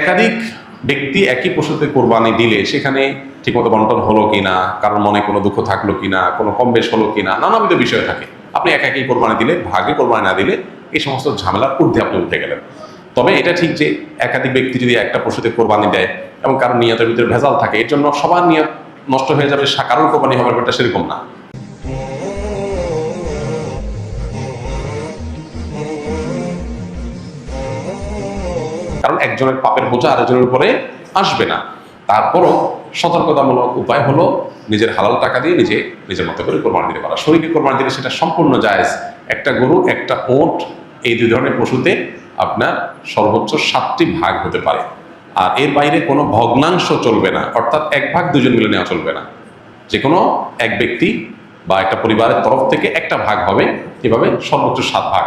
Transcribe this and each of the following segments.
একাধিক ব্যক্তি একই পশুতে কোরবানি দিলে সেখানে ঠিকমতো বন্টন হলো কিনা, কারোর মনে কোনো দুঃখ থাকল কিনা, কোনো কম বেশ হলো কিনা, নানাবিধ বিষয় থাকে। আপনি একা একই কোরবানি দিলে, ভাগে কোরবানি না দিলে এই সমস্ত ঝামেলার ঊর্ধ্বে আপনি উঠে গেলেন। তবে এটা ঠিক যে একাধিক ব্যক্তি যদি একটা পশুতে কোরবানি দেয় এবং কারোর নিয়তের ভিতরে ভেজাল থাকে, এর জন্য সবার নিয়ত নষ্ট হয়ে যাবে কারোর কোরবানি হবে ব্যাপারটা সেরকম না। কারণ একজনের পাপের বোঝা আরেকজনের উপরে আসবে না। তারপরও সতর্কতামূলক উপায় হলো নিজের হালাল টাকা দিয়ে নিজে নিজের মতো করে কোরবানি দিতে পারা। শরীরকে কোরবানি দিলে সেটা সম্পূর্ণ জায়েজ। একটা গরু, একটা ওট, এই দুই ধরনের পশুতে আপনার সর্বোচ্চ সাতটি ভাগ হতে পারে। আর এর বাইরে কোনো ভগ্নাংশ চলবে না, অর্থাৎ এক ভাগ দুজন মিলে নেওয়া চলবে না। যে কোনো এক ব্যক্তি বা একটা পরিবারের তরফ থেকে একটা ভাগ হবে, এভাবে সর্বোচ্চ সাত ভাগ।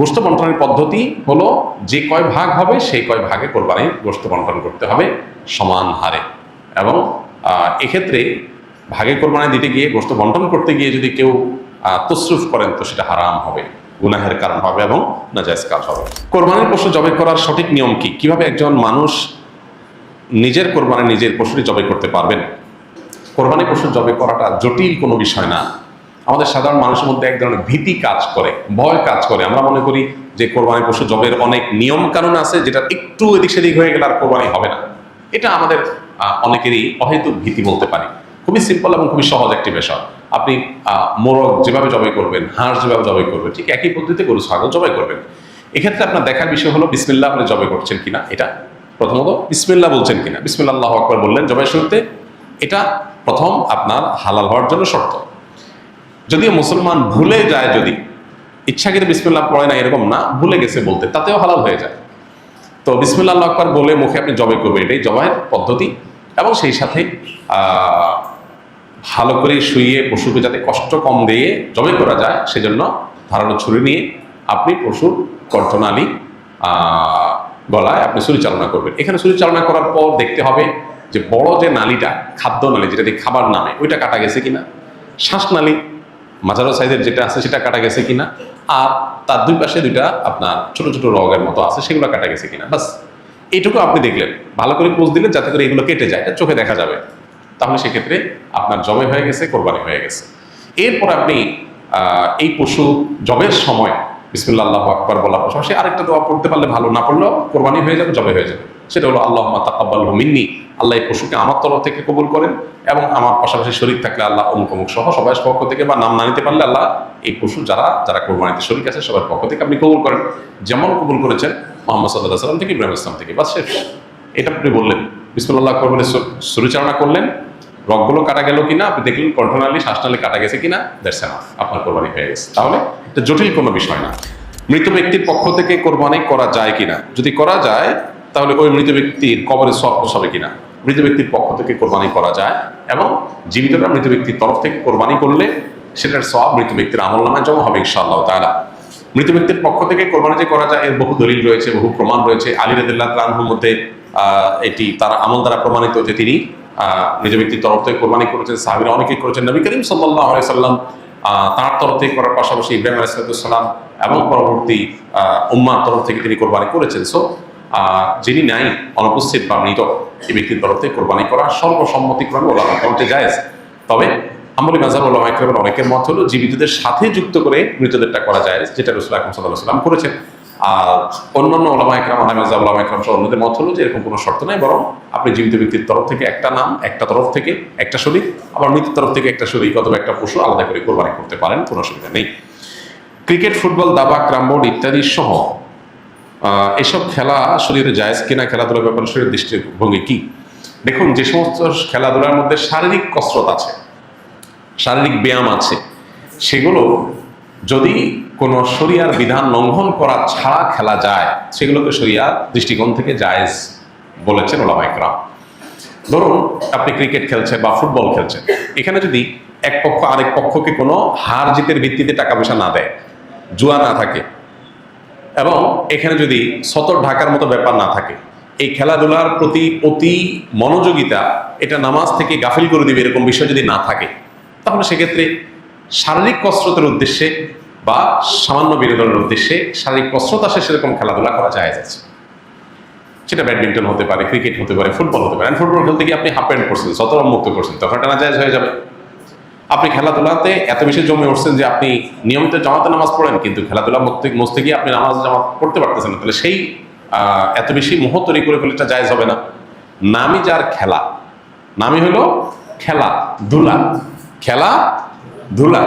গোষ্ঠ বন্টনের পদ্ধতি হলো যে কয় ভাগ হবে, সেই কয় ভাগে কোরবানির গোষ্ঠ বন্টন করতে হবে সমান হারে। এবং এক্ষেত্রে ভাগে কোরবানি দিতে গিয়ে, গোষ্ঠ বন্টন করতে গিয়ে যদি কেউ তসরুফ করেন, তো সেটা হারাম হবে, গুনাহের কারণ হবে এবং নাজায়জ কাজ হবে। কোরবানির পশু জবাই করার সঠিক নিয়ম কি? কীভাবে একজন মানুষ নিজের কোরবানি নিজের পশুটি জবাই করতে পারবেন? কোরবানি পশু জবাই করাটা জটিল কোনো বিষয় না। আমাদের সাধারণ মানুষের মধ্যে এক ধরনের ভীতি কাজ করে, ভয় কাজ করে। আমরা মনে করি যে কোরবানি পশু জবের অনেক নিয়ম কানুন আছে, যেটা একটু এদিক সেদিক হয়ে গেলে আর কোরবানি হবে না। এটা আমাদের অনেকেরই অহেতুক ভীতি বলতে পারি। খুবই সিম্পল এবং খুবই সহজ একটি বিষয়। আপনি মোরগ যেভাবে জবাই করবেন, হাঁস যেভাবে জবাই করবেন, ঠিক একই পদ্ধতিতে গরু, ছাগল জবাই করবেন। এক্ষেত্রে আপনার দেখার বিষয় হলো, বিসমিল্লাহ আপনি জবাই করছেন কিনা? এটা প্রথমত বিসমিল্লাহ বলছেন কিনা? বিসমিল্লাহ আল্লাহ আকবর বললেন জবাই শুরুতে। এটা প্রথম আপনার হালাল হওয়ার জন্য শর্ত। যদিও মুসলমান ভুলে যায় যদি ইচ্ছাকৃত বিসমিল্লাহ পড়ে না, এরকম না, ভুলে গেছে বলতে, তাতেও হালাল হয়ে যায়। তো বিসমিল্লাহ আকবর বলে মুখে আপনি জবাই করবেন, এটাই জবাইয়ের পদ্ধতি, এবং সেই সাথে ভালো করে শুইয়ে পশুকে যাতে কষ্ট কম দিয়ে জবাই করা যায়, সেজন্য ধারালো ছুরি নিয়ে আপনি পশুর কণ্ঠনালী গলায় আপনি ছুরি চালনা করবেন। এখানে ছুরি চালনা করার পর দেখতে হবে যে বড় যে নালীটা, খাদ্য নালী, যেটা দিয়ে খাবার নামে, ওইটা কাটা গেছে কিনা? শ্বাসনালী মাঝারো সাইজের যেটা আছে সেটা কাটা গেছে কিনা, আর তার দুই পাশে দুইটা আপনার ছোট ছোট রগের মতো আছে, সেগুলো কাটা গেছে কিনা। বাস, এইটুকু আপনি দেখলেন। ভালো করে পোজ দিলেন যাতে করে এগুলো কেটে যায় চোখে দেখা যাবে। তাহলে সেক্ষেত্রে আপনার জবে হয়ে গেছে, কোরবানি হয়ে গেছে। এরপর আপনি এই পশু জবের সময়, বিসমুল্লাহ আকবর বলার পাশাপাশি আরেকটা দোয়া পড়তে পারলে ভালো, না পড়লেও কোরবানি হয়ে যাবে জবে হয়ে যাবে। সেটা হলো আল্লাহ তাকাব্বাল মিন্নি। আল্লাহ এই পশুকে আমার তরফ থেকে কবুল করেন এবং আমার পাশাপাশি শরীর থাকলে আল্লাহ অমুক অমুক সহ সবাই পক্ষ থেকে বা নাম না নিতে পারলে আল্লাহ এই পশু যারা যারা কোরবানিতে শরীর আছে সবার পক্ষ থেকে আপনি কবুল করেন। যেমন কবুল করেছেন মোহাম্মদ সাল্লাহ সাল্লাম থেকে ইব্রাহিম ইসলাম থেকে। বা শেষ। এটা আপনি বললেন, বিসমুল্লাহ আকবর বলে সুরিচালনা করলেন। রগগুলো কাটা গেল কিনা? আপনি দেখলেন কণ্ঠনালী, শ্বাসনালী কাটা গেছে কিনা? দ্যাটস এনাফ আপনার কোরবানি হয়ে গেছে। তাহলে এটা জটিল কোনো বিষয় না। মৃত ব্যক্তির পক্ষ থেকে কোরবানি করা যায় কিনা? যদি করা যায় তাহলে ওই মৃত ব্যক্তির কবরে সব হবে কিনা? মৃত ব্যক্তির পক্ষ থেকে কোরবানি করা যায় এবং জীবিতরা মৃত ব্যক্তির তরফ থেকে কোরবানি করলে সেটার সব মৃত ব্যক্তির আমল নামায় জমা হবে ইনশাআল্লাহ তাআলা। মৃত ব্যক্তির পক্ষ থেকে কোরবানি যে করা যায়, এর বহু দলিল রয়েছে, বহু প্রমাণ রয়েছে। আলী রাদিল্লাহ তাআলার মধ্যে এটি তার আমল দ্বারা প্রমাণিত যে তিনি নিজ ব্যক্তির তরফ থেকে কোরবানি করেছেন। সাহাবিরা অনেকেই করেছেন। নবী করিম সাল্লাহ সাল্লাম তার তরফ থেকে করার পাশাপাশি ইব্রাহিম আলাইসালাম এবং পরবর্তী উম্মার তরফ থেকে তিনি কোরবানি করেছেন। সো যিনি নাই, অনুপস্থিত বা মৃত, এই ব্যক্তির তরফ থেকে কোরবানি করা সর্বসম্মতিক্রমে ওলামা কাউন্টে জায়েজ। তবে আমলি মাজার ওলামা ইকরামের অনেকের মত হলো, জীবিতদের সাথে যুক্ত করে মৃতদেরটা করা যায় যেটা রসুল আকরম সাল্লাহ সাল্লাম করেছেন। আর অন্যান্য ওলামা একরাম আলামাজা ওলামা একরাম সহ অন্যদের মত হলো যে এরকম কোনো শর্ত নাই, বরং আপনি জীবিত ব্যক্তির তরফ থেকে একটা নাম, একটা তরফ থেকে একটা শরীর আবার মৃত্যুর তরফ থেকে একটা শরীর অথবা একটা পশু আলাদা করে কোরবানি করতে পারেন, কোনো অসুবিধা নেই। ক্রিকেট, ফুটবল, দাবা ক্রামবোর্ড ইত্যাদি সহ এসব খেলা শরীরে জায়েজ কিনা খেলাধুলার ব্যাপারে শরীরের দৃষ্টিভঙ্গি কি? দেখুন, যে সমস্ত খেলাধুলার মধ্যে শারীরিক কসরত আছে, শারীরিক ব্যায়াম আছে, সেগুলো যদি কোনো শরিয়ার বিধান লঙ্ঘন করা ছাড়া খেলা যায়, সেগুলোকে শরিয়ার দৃষ্টিকোণ থেকে জায়েজ বলেছেন ওলামাইকরাম ধরুন, আপনি ক্রিকেট খেলছেন বা ফুটবল খেলছেন, এখানে যদি এক পক্ষ আরেক পক্ষকে কোনো হার জিতের ভিত্তিতে টাকা পয়সা না দেয়, জুয়া না থাকে এবং এখানে যদি সতর ঢাকার মতো ব্যাপার না থাকে, এই খেলাধুলার প্রতি অতি মনোযোগিতা, এটা নামাজ থেকে গাফিল করে দিবে এরকম বিষয় যদি না থাকে, তাহলে সেক্ষেত্রে শারীরিক কসরতের উদ্দেশ্যে বা সামান্য বিনোদনের উদ্দেশ্যে শারীরিক কসরত আসে সেরকম খেলাধুলা করা যায় যাচ্ছে সেটা ব্যাডমিন্টন হতে পারে, ক্রিকেট হতে পারে, ফুটবল হতে পারে। ফুটবল খেলতে গিয়ে আপনি হাফ প্যান্ট করছেন সতর মুক্ত করছেন তখন এটা না জায়েজ হয়ে যাবে। আপনি খেলাধুলাতে এত বেশি জমে উঠছেন যে আপনি নিয়মিত জামাতে নামাজ পড়েন, কিন্তু খেলাধুলা মস্তে গিয়ে আপনি নামাজ জামাত পড়তে পারতেছেন না। তাহলে সেই এত বেশি মোহ তৈরি করে ফেলে এটা জায়জ হবে না। নামই যার খেলা। নামই হলো খেলা, ধুলা। খেলা, ধুলা।